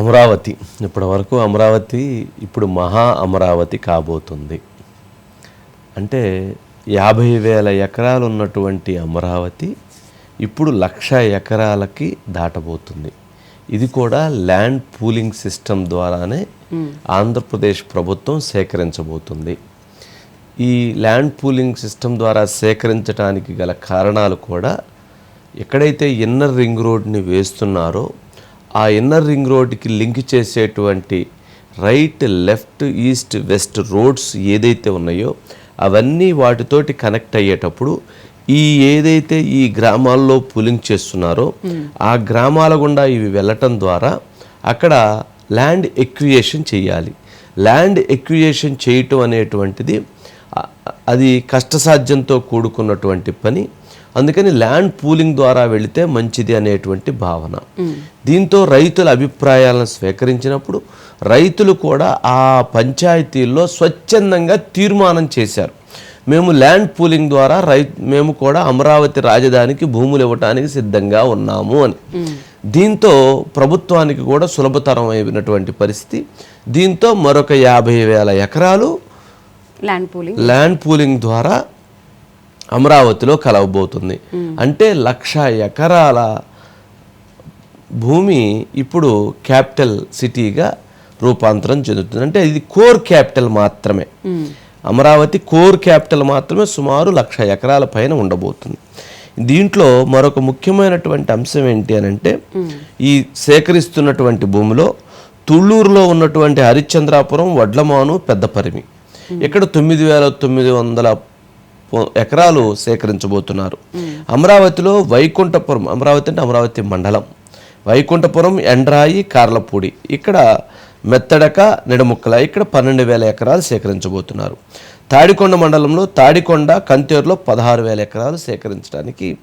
అమరావతి. ఇప్పటి వరకు అమరావతి ఇప్పుడు మహా అమరావతి కాబోతుంది. అంటే యాభై వేల ఎకరాలు ఉన్నటువంటి అమరావతి ఇప్పుడు లక్ష ఎకరాలకి దాటబోతుంది. ఇది కూడా ల్యాండ్ పూలింగ్ సిస్టమ్ ద్వారానే ఆంధ్రప్రదేశ్ ప్రభుత్వం సేకరించబోతుంది. ఈ ల్యాండ్ పూలింగ్ సిస్టమ్ ద్వారా సేకరించడానికి గల కారణాలు కూడా ఎక్కడైతే ఇన్నర్ రింగ్ రోడ్ని వేస్తున్నారో ఆ ఇన్నర్ రింగ్ రోడ్కి లింక్ చేసేటువంటి right left east west roads ఏదైతే ఉన్నాయో అవన్నీ వాటితోటి కనెక్ట్ అయ్యేటప్పుడు ఈ ఏదైతే ఈ గ్రామాల్లో పులింగ్ చేస్తున్నారో ఆ గ్రామాల గుండా ఇవి వెళ్ళటం ద్వారా అక్కడ ల్యాండ్ ఎక్వియేషన్ చేయాలి. ల్యాండ్ ఎక్వియేషన్ చేయటం అనేటువంటిది అది కష్టసాధ్యంతో కూడుకున్నటువంటి పని. అందుకని ల్యాండ్ పూలింగ్ ద్వారా వెళితే మంచిది అనేటువంటి భావన. దీంతో రైతుల అభిప్రాయాలను స్వీకరించినప్పుడు రైతులు కూడా ఆ పంచాయతీల్లో స్వచ్ఛందంగా తీర్మానం చేశారు. మేము ల్యాండ్ పూలింగ్ ద్వారా రై మేము కూడా అమరావతి రాజధానికి భూములు ఇవ్వటానికి సిద్ధంగా ఉన్నాము అని. దీంతో ప్రభుత్వానికి కూడా సులభతరం అయినటువంటి పరిస్థితి. దీంతో మరొక యాభై వేల ఎకరాలు ల్యాండ్ పూలింగ్. ల్యాండ్ పూలింగ్ ద్వారా అమరావతిలో కలవబోతుంది. అంటే లక్ష ఎకరాల భూమి ఇప్పుడు క్యాపిటల్ సిటీగా రూపాంతరం చెందుతుంది. అంటే ఇది కోర్ క్యాపిటల్ మాత్రమే. అమరావతి కోర్ క్యాపిటల్ మాత్రమే సుమారు లక్ష ఎకరాల పైన ఉండబోతుంది. దీంట్లో మరొక ముఖ్యమైనటువంటి అంశం ఏంటి అని అంటే ఈ సేకరిస్తున్నటువంటి భూమిలో తుళ్ళూరులో ఉన్నటువంటి హరిశ్చంద్రాపురం వడ్లమాను పెద్దపరిమి. ఇక్కడ తొమ్మిది వేల తొమ్మిది వందల ఎకరాలు సేకరించబోతున్నారు. అమరావతిలో వైకుంఠపురం అమరావతి అంటే అమరావతి మండలం. వైకుంఠపురం ఎండ్రాయి కార్లపూడి. ఇక్కడ మెత్తడక నిడముక్కల ఇక్కడ పన్నెండు వేల ఎకరాలు సేకరించబోతున్నారు. తాడికొండ మండలంలో తాడికొండ కంతేరులో పదహారు వేల ఎకరాలు సేకరించడానికి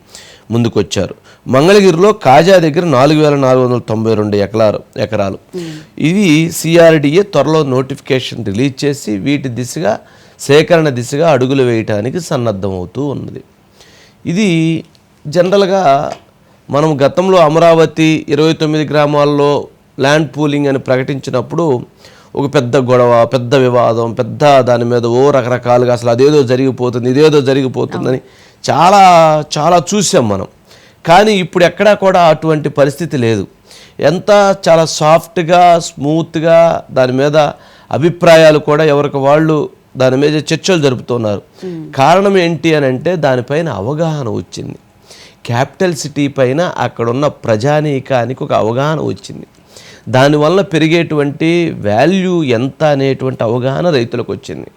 ముందుకొచ్చారు. మంగళగిరిలో కాజా దగ్గర నాలుగు వేల నాలుగు వందల తొంభై రెండు ఎకరాలు. ఎకరాలు ఇవి సిఆర్డిఏ త్వరలో నోటిఫికేషన్ రిలీజ్ చేసి వీటి దిశగా సేకరణ దిశగా అడుగులు వేయటానికి సన్నద్ధమవుతూ ఉన్నది. ఇది జనరల్గా మనం గతంలో అమరావతి ఇరవై తొమ్మిది గ్రామాల్లో ల్యాండ్ పూలింగ్ అని ప్రకటించినప్పుడు ఒక పెద్ద గొడవ పెద్ద వివాదం పెద్ద దాని మీద ఓ రకరకాలుగా అసలు అదేదో జరిగిపోతుంది ఇదేదో జరిగిపోతుందని చాలా చాలా చూసాం మనం. కానీ ఇప్పుడు ఎక్కడా కూడా అటువంటి పరిస్థితి లేదు. ఎంత చాలా సాఫ్ట్గా స్మూత్గా దాని మీద అభిప్రాయాలు కూడా ఎవరికి వాళ్ళు దాని మీద చర్చలు జరుపుతున్నారు. కారణం ఏంటి అని అంటే దానిపైన అవగాహన వచ్చింది. క్యాపిటల్ సిటీ పైన అక్కడున్న ప్రజానీకానికి ఒక అవగాహన వచ్చింది. దానివల్ల పెరిగేటువంటి వాల్యూ ఎంత అనేటువంటి అవగాహన రైతులకు వచ్చింది.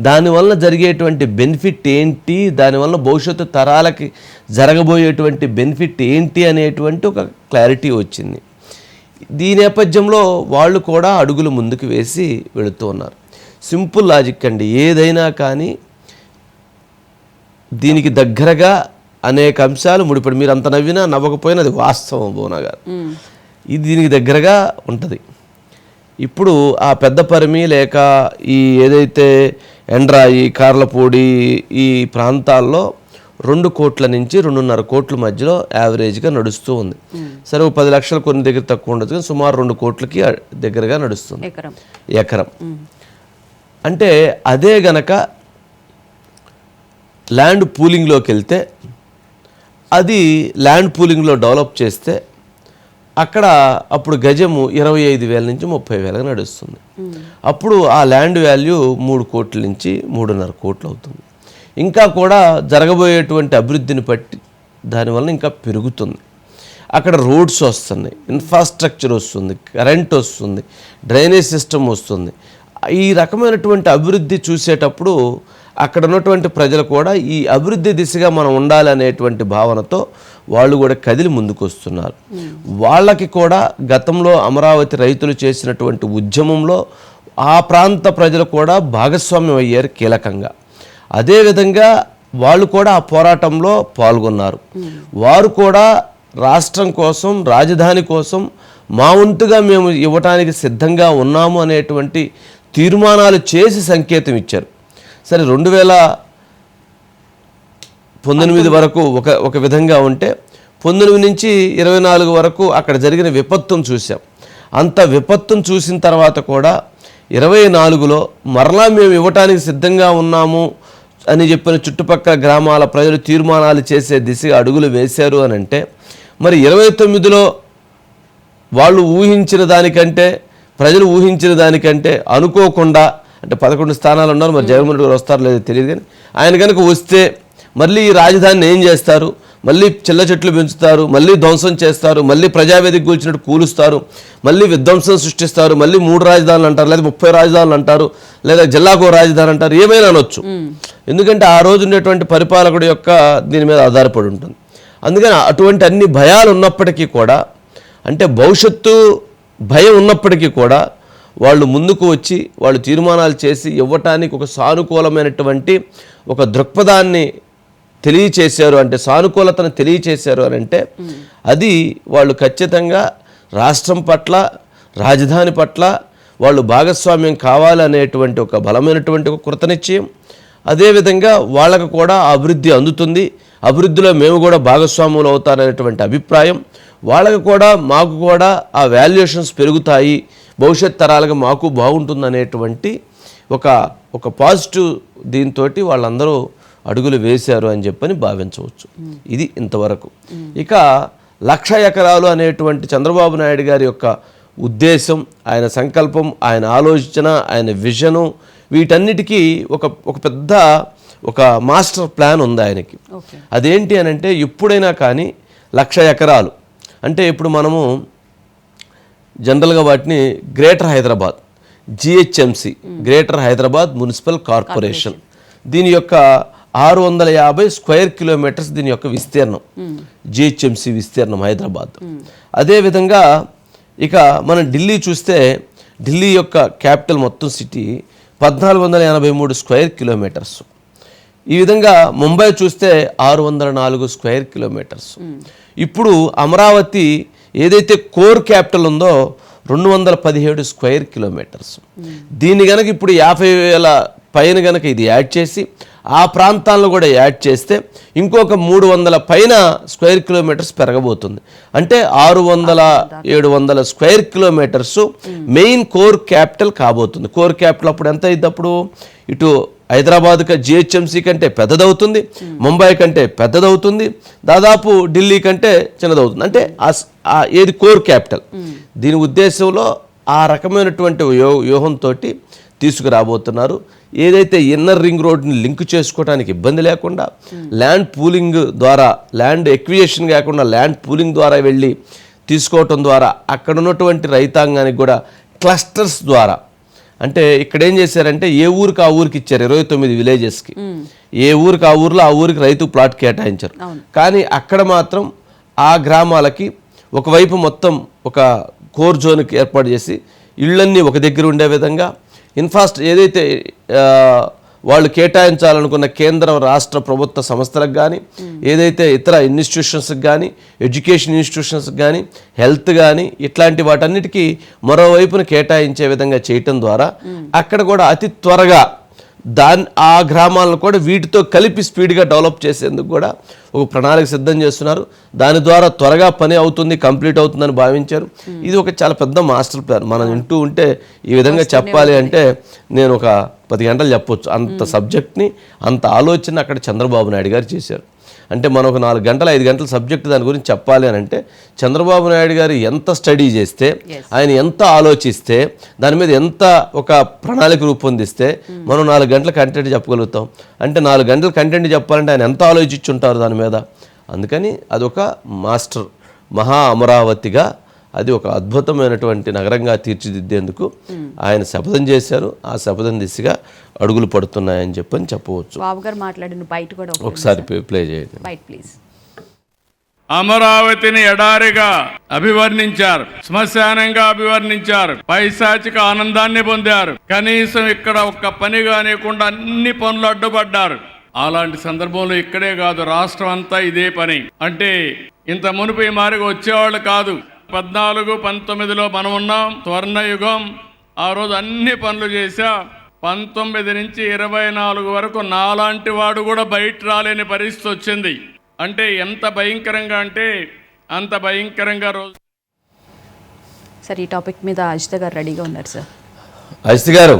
దానివల్ల జరిగేటువంటి బెనిఫిట్ ఏంటి? దానివల్ల భవిష్యత్తు తరాలకి జరగబోయేటువంటి బెనిఫిట్ ఏంటి అనేటువంటి ఒక క్లారిటీ వచ్చింది. దీని నేపథ్యంలో వాళ్ళు కూడా అడుగులు ముందుకు వేసి వెళుతూ ఉన్నారు. సింపుల్ లాజిక్ అండి. ఏదైనా కానీ దీనికి దగ్గరగా అనేక అంశాలు ముడిపడి మీరు అంత నవ్వినా నవ్వకపోయినా అది వాస్తవం బోనా గారు. ఇది దీనికి దగ్గరగా ఉంటుంది. ఇప్పుడు ఆ పెద్ద పరిమి లేక ఈ ఏదైతే ఎండ్రాయి కార్లపూడి ఈ ప్రాంతాల్లో రెండు కోట్ల నుంచి రెండున్నర కోట్ల మధ్యలో యావరేజ్గా నడుస్తూ ఉంది. సరే పది లక్షలు కొన్ని దగ్గర తక్కువ ఉండదు కానీ సుమారు రెండు కోట్లకి దగ్గరగా నడుస్తుంది. ఎకరం. అంటే అదే గనక ల్యాండ్ పూలింగ్లోకి వెళ్తే అది ల్యాండ్ పూలింగ్లో డెవలప్ చేస్తే అక్కడ అప్పుడు గజము ఇరవై ఐదు వేల నుంచి ముప్పై వేలకు నడుస్తుంది. అప్పుడు ఆ ల్యాండ్ వాల్యూ మూడు కోట్ల నుంచి మూడున్నర కోట్లు అవుతుంది. ఇంకా కూడా జరగబోయేటువంటి అభివృద్ధిని బట్టి దానివల్ల ఇంకా పెరుగుతుంది. అక్కడ రోడ్స్ వస్తున్నాయి ఇన్ఫ్రాస్ట్రక్చర్ వస్తుంది కరెంట్ వస్తుంది డ్రైనేజ్ సిస్టమ్ వస్తుంది. ఈ రకమైనటువంటి అభివృద్ధి చూసేటప్పుడు అక్కడ ఉన్నటువంటి ప్రజలు కూడా ఈ అభివృద్ధి దిశగా మనం ఉండాలి అనేటువంటి భావనతో వాళ్ళు కూడా కదిలి ముందుకు వస్తున్నారు వాళ్ళకి కూడా గతంలో అమరావతి రైతులు చేసినటువంటి ఉద్యమంలో ఆ ప్రాంత ప్రజలు కూడా భాగస్వామ్యం అయ్యారు కీలకంగా. అదేవిధంగా వాళ్ళు కూడా ఆ పోరాటంలో పాల్గొన్నారు. వారు కూడా రాష్ట్రం కోసం రాజధాని కోసం మా వంతుగా మేము ఇవ్వటానికి సిద్ధంగా ఉన్నాము అనేటువంటి తీర్మానాలు చేసి సంకేతం ఇచ్చారు. సరే రెండు వేల పంతొమ్మిది వరకు ఒక ఒక విధంగా ఉంటే పంతొమ్మిది నుంచి ఇరవై నాలుగు వరకు అక్కడ జరిగిన విపత్తును చూసాం అంత విపత్తును చూసిన తర్వాత కూడా ఇరవై నాలుగులో మరలా మేము ఇవ్వటానికి సిద్ధంగా ఉన్నాము అని చెప్పిన చుట్టుపక్కల గ్రామాల ప్రజలు తీర్మానాలు చేసే దిశగా అడుగులు వేశారు అని అంటే మరి ఇరవై తొమ్మిదిలో వాళ్ళు ఊహించిన దానికంటే ప్రజలు ఊహించిన దానికంటే అనుకోకుండా అంటే పదకొండు స్థానాలు ఉన్నారు మరి జగన్మోహన్ రెడ్డి గారు వస్తారో లేదో తెలియదు కానీ ఆయన కనుక వస్తే మళ్ళీ ఈ రాజధానిని ఏం చేస్తారు? మళ్ళీ చిల్ల చెట్లు పెంచుతారు మళ్ళీ ధ్వంసం చేస్తారు మళ్ళీ ప్రజావేదిక కూల్చినట్టు కూలుస్తారు మళ్ళీ విధ్వంసం సృష్టిస్తారు మళ్ళీ మూడు రాజధానులు అంటారు లేదా ముప్పై రాజధానులు అంటారు లేదా జిల్లాకో రాజధాని అంటారు ఏమైనా అనొచ్చు. ఎందుకంటే ఆ రోజు ఉండేటువంటి పరిపాలకుడి యొక్క దీని మీద ఆధారపడి ఉంటుంది. అందుకని అటువంటి అన్ని భయాలు ఉన్నప్పటికీ కూడా అంటే భవిష్యత్తు భయం ఉన్నప్పటికీ కూడా వాళ్ళు ముందుకు వచ్చి వాళ్ళు తీర్మానాలు చేసి ఇవ్వటానికి ఒక సానుకూలమైనటువంటి ఒక దృక్పథాన్ని తెలియచేశారు అంటే సానుకూలతను తెలియచేశారు అని అంటే అది వాళ్ళు ఖచ్చితంగా రాష్ట్రం పట్ల రాజధాని పట్ల వాళ్ళు భాగస్వామ్యం కావాలనేటువంటి ఒక బలమైనటువంటి ఒక కృతనిశ్చయం. అదేవిధంగా వాళ్ళకు కూడా అభివృద్ధి అందుతుంది. అభివృద్ధిలో మేము కూడా భాగస్వాములు అవుతారనేటువంటి అభిప్రాయం వాళ్ళకు కూడా మాకు కూడా ఆ వాల్యుయేషన్స్ పెరుగుతాయి. భవిష్యత్ తరాలకు మాకు బాగుంటుందనేటువంటి ఒక ఒక పాజిటివ్ దీంతో వాళ్ళందరూ అడుగులు వేశారు అని చెప్పని భావించవచ్చు. ఇది ఇంతవరకు. ఇక లక్ష ఎకరాలు అనేటువంటి చంద్రబాబు నాయుడు గారి యొక్క ఉద్దేశం ఆయన సంకల్పం ఆయన ఆలోచన ఆయన విజను వీటన్నిటికీ ఒక ఒక పెద్ద ఒక మాస్టర్ ప్లాన్ ఉంది ఆయనకి. అదేంటి అని అంటే ఎప్పుడైనా కానీ లక్ష ఎకరాలు అంటే ఇప్పుడు మనము జనరల్గా వాటిని greater Hyderabad GHMC greater Hyderabad municipal corporation. దీని యొక్క ఆరు వందల యాభై స్క్వేర్ కిలోమీటర్స్ దీని యొక్క విస్తీర్ణం. జిహెచ్ఎంసి విస్తీర్ణం హైదరాబాద్. అదేవిధంగా ఇక మనం ఢిల్లీ చూస్తే ఢిల్లీ యొక్క క్యాపిటల్ మొత్తం సిటీ పద్నాలుగు వందల ఎనభై మూడు స్క్వేర్ కిలోమీటర్స్. ఈ విధంగా ముంబై చూస్తే ఆరు వందల నాలుగు స్క్వేర్ కిలోమీటర్స్. ఇప్పుడు అమరావతి ఏదైతే కోర్ క్యాపిటల్ ఉందో రెండు వందల పదిహేడు స్క్వేర్ కిలోమీటర్స్. దీన్ని కనుక ఇప్పుడు యాభై వేల పైన కనుక ఇది యాడ్ చేసి ఆ ప్రాంతాలను కూడా యాడ్ చేస్తే ఇంకొక మూడు వందల పైన స్క్వేర్ కిలోమీటర్స్ పెరగబోతుంది. అంటే ఆరు వందల ఏడు వందల square kilometres main core capital కాబోతుంది. కోర్ క్యాపిటల్ అప్పుడు ఎంత అయింది అప్పుడు? ఇటు హైదరాబాద్ జిహెచ్ఎంసీ కంటే పెద్దదవుతుంది ముంబై కంటే పెద్దదవుతుంది దాదాపు ఢిల్లీ కంటే చిన్నదవుతుంది. అంటే ఏది కోర్ క్యాపిటల్. దీని ఉద్దేశంలో ఆ రకమైనటువంటి వ్యూ వ్యూహంతో తీసుకురాబోతున్నారు. ఏదైతే ఇన్నర్ రింగ్ రోడ్ని లింక్ చేసుకోవడానికి ఇబ్బంది లేకుండా ల్యాండ్ పూలింగ్ ద్వారా ల్యాండ్ ఎక్వియేషన్ కాకుండా ల్యాండ్ పూలింగ్ ద్వారా వెళ్ళి తీసుకోవటం ద్వారా అక్కడ ఉన్నటువంటి రైతాంగానికి కూడా క్లస్టర్స్ ద్వారా అంటే ఇక్కడ ఏం చేశారంటే ఏ ఊరికి ఆ ఊరికి ఇచ్చారు? ఇరవై తొమ్మిది విలేజెస్కి. ఏ ఊరికి ఆ ఊర్లో ఆ ఊరికి రైతు ప్లాట్ కేటాయించారు. కానీ అక్కడ మాత్రం ఆ గ్రామాలకి ఒకవైపు మొత్తం ఒక కోర్ జోన్కి ఏర్పాటు చేసి ఇళ్ళన్నీ ఒక దగ్గర ఉండే విధంగా ఇన్ఫాస్ట్ ఏదైతే వాళ్ళు కేటాయించాలనుకున్న కేంద్రం రాష్ట్ర ప్రభుత్వ సంస్థలకు కానీ ఏదైతే ఇతర ఇన్స్టిట్యూషన్స్కి కానీ ఎడ్యుకేషన్ ఇన్స్టిట్యూషన్స్కి కానీ హెల్త్ కానీ ఇట్లాంటి వాటన్నిటికీ మరోవైపున కేటాయించే విధంగా చేయటం ద్వారా అక్కడ కూడా అతి త్వరగా దాని ఆ గ్రామాలను కూడా వీటితో కలిపి స్పీడ్గా డెవలప్ చేసేందుకు కూడా ఒక ప్రణాళిక సిద్ధం చేస్తున్నారు. దాని ద్వారా త్వరగా పని అవుతుంది కంప్లీట్ అవుతుందని భావించారు. ఇది ఒక చాలా పెద్ద మాస్టర్ ప్లాన్. మనం వింటూ ఉంటే ఈ విధంగా చెప్పాలి అంటే నేను ఒక పది గంటలు చెప్పొచ్చు. అంత సబ్జెక్ట్ని అంత ఆలోచన అక్కడ చంద్రబాబు నాయుడు గారు చేశారు. అంటే మనం ఒక నాలుగు గంటలు ఐదు గంటల సబ్జెక్ట్ దాని గురించి చెప్పాలి అని అంటే చంద్రబాబు నాయుడు గారు ఎంత స్టడీ చేస్తే ఆయన ఎంత ఆలోచిస్తే దాని మీద ఎంత ఒక ప్రణాళిక రూపొందిస్తే మనం నాలుగు గంటల కంటెంట్ చెప్పగలుగుతాం. అంటే నాలుగు గంటల కంటెంట్ చెప్పాలంటే ఆయన ఎంత ఆలోచించి ఉంటారు దాని మీద? అందుకని అదొక మాస్టర్ మహా అమరావతిగా అది ఒక అద్భుతమైనటువంటి నగరంగా తీర్చిదిద్దేందుకు ఆయన శపథం చేశారు. ఆ శపథం దిశగా అడుగులు పడుతున్నాయని చెప్పని చెప్పవచ్చు. బాబు గారు మాట్లాడిన బయట కూడా ఒక ఒకసారి ప్లే చేయండి. బయట ప్లీజ్. అమరావతిని ఎడారిగా అభివర్ణించారు. శ్మశానంగా అభివర్ణించారు. పైశాచిక ఆనందాన్ని పొందారు. కనీసం ఇక్కడ ఒక్క పని కానివ్వకుండా అన్ని పనులు అడ్డుపడ్డారు. అలాంటి సందర్భంలో ఇక్కడే కాదు రాష్ట్రం అంతా ఇదే పని. అంటే ఇంత మునుపు ఈ మారిగా వచ్చేవాళ్ళు కాదు. పద్నాలుగు పంతొమ్మిదిలో మనం ఉన్నాం స్వర్ణయుగం. ఆ రోజు అన్ని పనులు చేశా. పంతొమ్మిది నుంచి ఇరవై నాలుగు వరకు నాలాంటి వాడు కూడా బయట రాలేని పరిస్థితి వచ్చింది. అంటే ఎంత భయంకరంగా అంటే అంత భయంకరంగా రోజు సార్ ఈ టాపిక్ మీద అజిత గారు రెడీగా ఉన్నారు సార్. అజిత్ గారు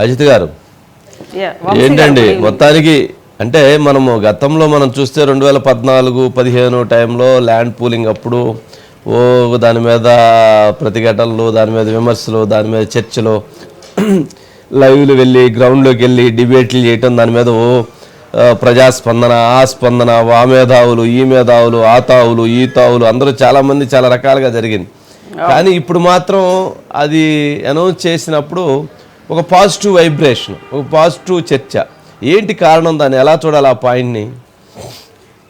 అజిత్ గారు. ఏంటండి మొత్తానికి అంటే మనము గతంలో మనం చూస్తే రెండు వేల పద్నాలుగు పదిహేను టైంలో ల్యాండ్ పూలింగ్ అప్పుడు ఓ దాని మీద ప్రతిఘటనలు దాని మీద విమర్శలు దాని మీద చర్చలు లైవ్లు వెళ్ళి గ్రౌండ్లోకి వెళ్ళి డిబేట్లు చేయటం దాని మీద ఓ ప్రజాస్పందన ఆ స్పందన ఆ మేధావులు ఈ మేధావులు ఆ తావులు ఈ తావులు అందరూ చాలామంది చాలా రకాలుగా జరిగింది. కానీ ఇప్పుడు మాత్రం అది అనౌన్స్ చేసినప్పుడు ఒక పాజిటివ్ వైబ్రేషన్ ఒక పాజిటివ్ చర్చ. ఏంటి కారణం? దాన్ని ఎలా చూడాలి ఆ పాయింట్ని?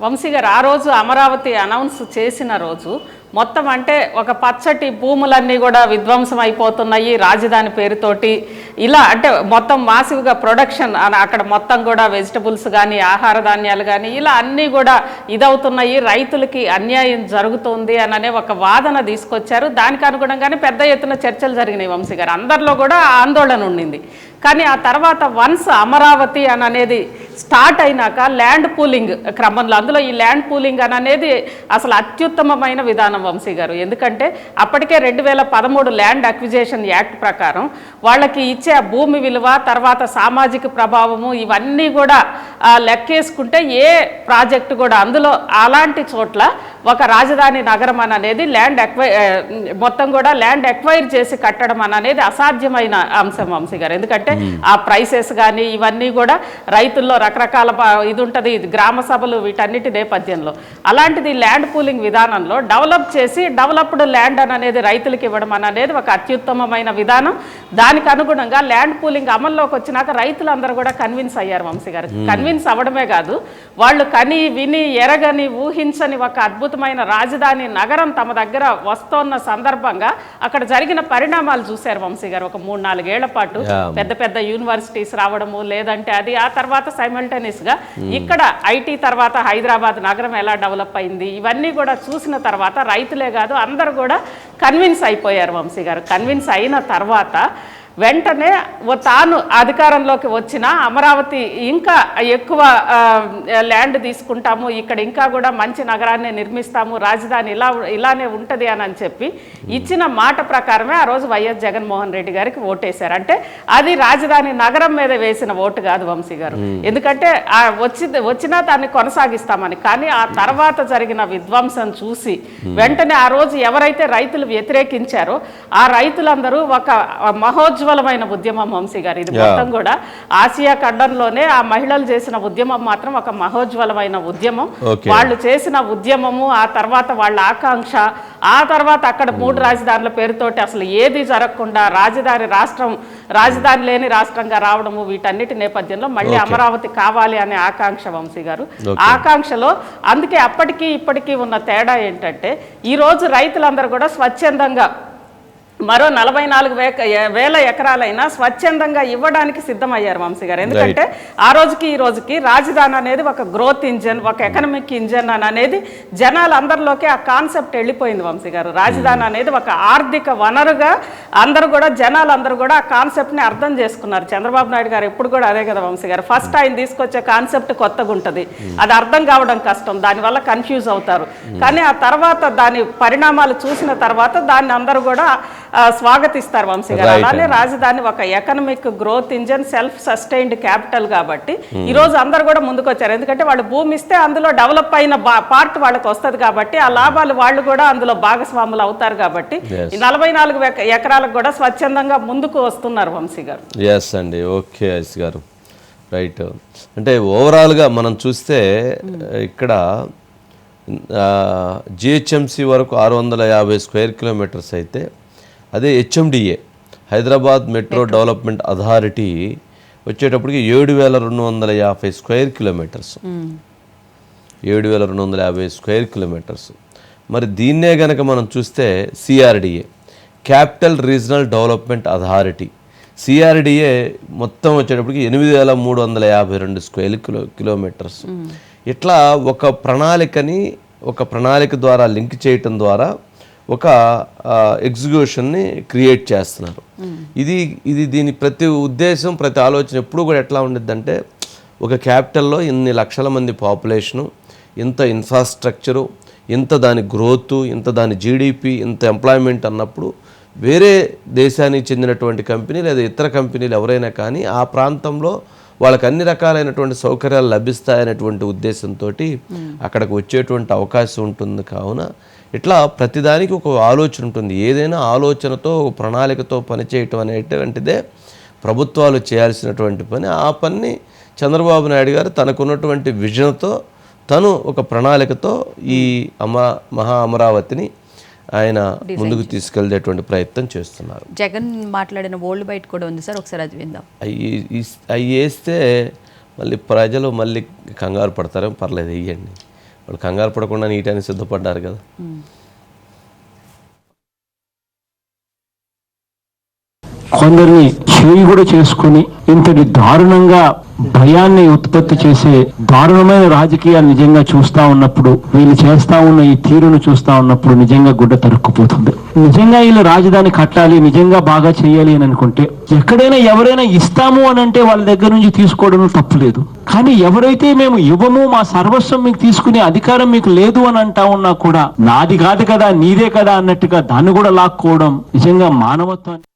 వంశీ గారు ఆ రోజు అమరావతి అనౌన్స్ చేసిన రోజు మొత్తం అంటే ఒక పచ్చటి భూములన్నీ కూడా విధ్వంసం అయిపోతున్నాయి రాజధాని పేరుతోటి. ఇలా అంటే మొత్తం మాసివ్గా ప్రొడక్షన్ అక్కడ మొత్తం కూడా వెజిటబుల్స్ కానీ ఆహార ధాన్యాలు కానీ ఇలా అన్నీ కూడా ఇదవుతున్నాయి. రైతులకి అన్యాయం జరుగుతుంది అని అనే ఒక వాదన తీసుకొచ్చారు. దానికి అనుగుణంగానే పెద్ద ఎత్తున చర్చలు జరిగినాయి వంశీ గారు అందరిలో కూడా ఆందోళన ఉండింది. కానీ ఆ తర్వాత వన్స్ అమరావతి అని అనేది స్టార్ట్ అయినాక ల్యాండ్ పూలింగ్ క్రమంలో. అందులో ఈ ల్యాండ్ పూలింగ్ అని అనేది అసలు అత్యుత్తమమైన విధానం వంశీ గారు. ఎందుకంటే అప్పటికే రెండు వేల పదమూడు ల్యాండ్ అక్విజేషన్ యాక్ట్ ప్రకారం వాళ్ళకి ఇచ్చే ఆ భూమి విలువ తర్వాత సామాజిక ప్రభావము ఇవన్నీ కూడా లెక్కేసుకుంటే ఏ ప్రాజెక్టు కూడా అందులో అలాంటి చోట్ల ఒక రాజధాని నగరం అని అనేది ల్యాండ్ ఎక్వై ఆ, మొత్తం కూడా ల్యాండ్ ఎక్వైర్ చేసి కట్టడం అని అనేది అసాధ్యమైన అంశం వంశీ గారు. ఎందుకంటే ఆ ప్రైసెస్ కానీ ఇవన్నీ కూడా రైతుల్లో రకరకాల ఇది ఉంటుంది ఇది గ్రామ సభలు వీటన్నిటి నేపథ్యంలో. అలాంటిది ల్యాండ్ పూలింగ్ విధానంలో డెవలప్ చేసి డెవలప్డ్ ల్యాండ్ అని అనేది రైతులకు ఇవ్వడం అని అనేది ఒక అత్యుత్తమమైన విధానం. దానికి అనుగుణంగా ల్యాండ్ పూలింగ్ అమల్లోకి వచ్చినాక రైతులందరూ కూడా కన్విన్స్ అయ్యారు వంశీ గారు. కన్విన్స్ అవ్వడమే కాదు వాళ్ళు కని విని ఎరగని ఊహించని ఒక అద్భుతమైన రాజధాని నగరం తమ దగ్గర వస్తోన్న సందర్భంగా అక్కడ జరిగిన పరిణామాలు చూశారు వంశీ గారు. ఒక మూడు నాలుగేళ్ళ పాటు. పెద్ద పెద్ద యూనివర్సిటీస్ రావడము లేదంటే అది ఆ తర్వాత సైమల్టేనియస్గా ఇక్కడ ఐటీ తర్వాత హైదరాబాద్ నగరం ఎలా డెవలప్ అయింది ఇవన్నీ కూడా చూసిన తర్వాత రైతులే కాదు అందరూ కూడా కన్విన్స్ అయిపోయారు వంశీ గారు. కన్విన్స్ అయిన తర్వాత వెంటనే తాను అధికారంలోకి వచ్చిన అమరావతి ఇంకా ఎక్కువ ల్యాండ్ తీసుకుంటాము ఇక్కడ ఇంకా కూడా మంచి నగరాన్ని నిర్మిస్తాము రాజధాని ఇలా ఇలానే ఉంటుంది అని అని చెప్పి ఇచ్చిన మాట ప్రకారమే ఆ రోజు వైఎస్ జగన్మోహన్ రెడ్డి గారికి ఓటేశారు. అంటే అది రాజధాని నగరం మీద వేసిన ఓటు కాదు వంశీ గారు. ఎందుకంటే ఆ వచ్చి వచ్చినా దాన్ని కొనసాగిస్తామని కానీ ఆ తర్వాత జరిగిన విధ్వంసం చూసి వెంటనే ఆ రోజు ఎవరైతే రైతులు వ్యతిరేకించారో ఆ రైతులందరూ ఒక మహోజ్వలమైన ఉద్యమం వంశీ గారు ఇది. మొత్తం కూడా ఆసియా ఖండంలోనే ఆ మహిళలు చేసిన ఉద్యమం మాత్రం ఒక మహోజ్వలమైన ఉద్యమం. వాళ్ళు చేసిన ఉద్యమము ఆ తర్వాత వాళ్ళ ఆకాంక్ష ఆ తర్వాత అక్కడ మూడు రాజధానుల పేరుతోటి అసలు ఏది జరగకుండా రాజధాని రాష్ట్రం రాజధాని లేని రాష్ట్రంగా రావడము వీటన్నిటి నేపథ్యంలో మళ్ళీ. అమరావతి కావాలి అనే ఆకాంక్ష వంశీ గారు. ఆకాంక్షలో అందుకే అప్పటికి ఇప్పటికీ ఉన్న తేడా ఏంటంటే ఈ రోజు రైతులందరూ కూడా స్వచ్ఛందంగా మరో నలభై నాలుగు వేల ఎకరాలైనా స్వచ్ఛందంగా ఇవ్వడానికి సిద్ధమయ్యారు వంశీ గారు. ఎందుకంటే ఆ రోజుకి ఈ రోజుకి రాజధాని అనేది ఒక గ్రోత్ ఇంజన్ ఒక ఎకనమిక్ ఇంజన్ అని అనేది జనాలందరిలోకి ఆ కాన్సెప్ట్ వెళ్ళిపోయింది వంశీ గారు. రాజధాని అనేది ఒక ఆర్థిక వనరుగా అందరూ కూడా జనాలందరూ కూడా ఆ కాన్సెప్ట్ని అర్థం చేసుకున్నారు. చంద్రబాబు నాయుడు గారు ఎప్పుడు కూడా అదే కదా వంశీ గారు. ఫస్ట్ ఆయన తీసుకొచ్చే కాన్సెప్ట్ కొత్తగా ఉంటుంది. అది అర్థం కావడం కష్టం. దానివల్ల కన్ఫ్యూజ్ అవుతారు. కానీ ఆ తర్వాత దాని పరిణామాలు చూసిన తర్వాత దాన్ని అందరూ కూడా స్వాగతిస్తారు వంశీ గారు. అలానే రాజధాని ఒక economic growth engine self sustained capital కాబట్టి ఈ రోజు అందరు కూడా ముందుకు వచ్చారు ఎందుకంటే వాళ్ళు భూమి ఇస్తే అందులో డెవలప్ అయిన పార్ట్ వాళ్ళకి వస్తది కాబట్టి ఆ లాభాలు వాళ్ళు కూడా అందులో భాగస్వాములు అవుతారు కాబట్టి. ఈ నలభై నాలుగు ఎక- ఎకరాలకు కూడా స్వచ్ఛందంగా ముందుకు వస్తున్నారు వంశీ గారు ఎస్ అండి. ఓకే ఐస్ గారు. రైట్ అంటే ఓవరాల్గా మనం చూస్తే ఇక్కడ జిహెచ్ఎంసి వరకు ఆరు వందల యాభై స్క్వేర్ కిలోమీటర్స్ అయితే అదే HMDA Hyderabad metro development authority వచ్చేటప్పటికి ఏడు వేల రెండు వందల యాభై స్క్వేర్ కిలోమీటర్స్. ఏడు వేల రెండు వందల యాభై స్క్వేర్ కిలోమీటర్స్. మరి దీన్నే గనక మనం చూస్తే CRDA capital regional development authority. CRDA మొత్తం వచ్చేటప్పటికి ఎనిమిది వేల మూడు వందల యాభై రెండు స్క్వేర్ కిలో కిలోమీటర్స్. ఇట్లా ఒక ప్రణాళికని ఒక ప్రణాళిక ద్వారా లింక్ చేయటం ద్వారా ఒక ఎగ్జిక్యూషన్ని క్రియేట్ చేస్తున్నారు. ఇది ఇది దీని ప్రతి ఉద్దేశం ప్రతి ఆలోచన ఎప్పుడు కూడా ఎట్లా ఉండిద్దంటే ఒక క్యాపిటల్లో ఇన్ని లక్షల మంది పాపులేషను ఇంత ఇన్ఫ్రాస్ట్రక్చరు ఇంత దాని గ్రోత్ ఇంత దాని జీడిపి ఇంత ఎంప్లాయ్మెంట్ అన్నప్పుడు వేరే దేశానికి చెందినటువంటి కంపెనీ లేదా ఇతర కంపెనీలు ఎవరైనా కానీ ఆ ప్రాంతంలో వాళ్ళకి అన్ని రకాలైనటువంటి సౌకర్యాలు లభిస్తాయనేటువంటి ఉద్దేశంతో అక్కడికి వచ్చేటువంటి అవకాశం ఉంటుంది. కావున ఇట్లా ప్రతిదానికి ఒక ఆలోచన ఉంటుంది. ఏదైనా ఆలోచనతో ఒక ప్రణాళికతో పనిచేయటం అనేటువంటిదే ప్రభుత్వాలు చేయాల్సినటువంటి పని. ఆ పని చంద్రబాబు నాయుడు గారు తనకున్నటువంటి విజన్తో తను ఒక ప్రణాళికతో ఈ అమ మహా అమరావతిని ఆయన ముందుకు తీసుకెళ్ళేటువంటి ప్రయత్నం చేస్తున్నారు. జగన్ మాట్లాడిన ఓల్డ్ బైట్ కూడా ఉంది సార్ ఒకసారి అది విందాం. అవి అవి వేస్తే మళ్ళీ ప్రజలు మళ్ళీ కంగారు పడతారేమో పర్లేదు వేయండి వాళ్ళు కంగారు పడకుండా నీటానికి సిద్ధపడ్డారు కదా. కొందరిని చేయి కూడా చేసుకుని ఇంతటి దారుణంగా భయాన్ని ఉత్పత్తి చేసే దారుణమైన రాజకీయాలు నిజంగా చూస్తా ఉన్నప్పుడు వీళ్ళు చేస్తా ఉన్న ఈ తీరును చూస్తా ఉన్నప్పుడు నిజంగా గుడ్డ తరుక్కుపోతుంది. నిజంగా వీళ్ళు రాజధాని కట్టాలి నిజంగా బాగా చేయాలి అని అనుకుంటే ఎక్కడైనా ఎవరైనా ఇస్తాము అని అంటే వాళ్ళ దగ్గర నుంచి తీసుకోవడం తప్పులేదు. కానీ ఎవరైతే మేము ఇవ్వము మా సర్వస్వం మీకు తీసుకునే అధికారం మీకు లేదు అని అంటా ఉన్నా కూడా నాది కాదు కదా నీదే కదా అన్నట్టుగా దాన్ని కూడా లాక్కోవడం నిజంగా మానవత్వాన్ని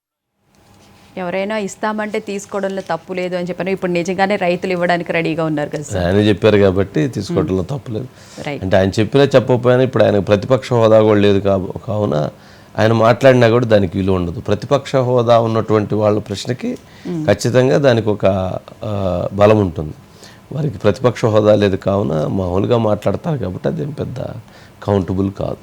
ఎవరైనా ఇస్తామంటే తీసుకోవడంలో తప్పు లేదు అని చెప్పాను. ఇప్పుడు నిజంగానే రైతులు ఇవ్వడానికి రెడీగా ఉన్నారు కదా ఆయన చెప్పారు కాబట్టి తీసుకోవడంలో తప్పలేదు రైట్ అంటే ఆయన చెప్పినా చెప్పకపోయినా ఇప్పుడు ఆయన ప్రతిపక్ష హోదా కూడా లేదు కావున ఆయన మాట్లాడినా కూడా దానికి విలువ ఉండదు. ప్రతిపక్ష హోదా ఉన్నటువంటి వాళ్ళ ప్రశ్నకి ఖచ్చితంగా దానికి ఒక బలం ఉంటుంది. వారికి ప్రతిపక్ష హోదా లేదు కావున మామూలుగా మాట్లాడతారు కాబట్టి అదేం పెద్ద కౌంటబుల్ కాదు.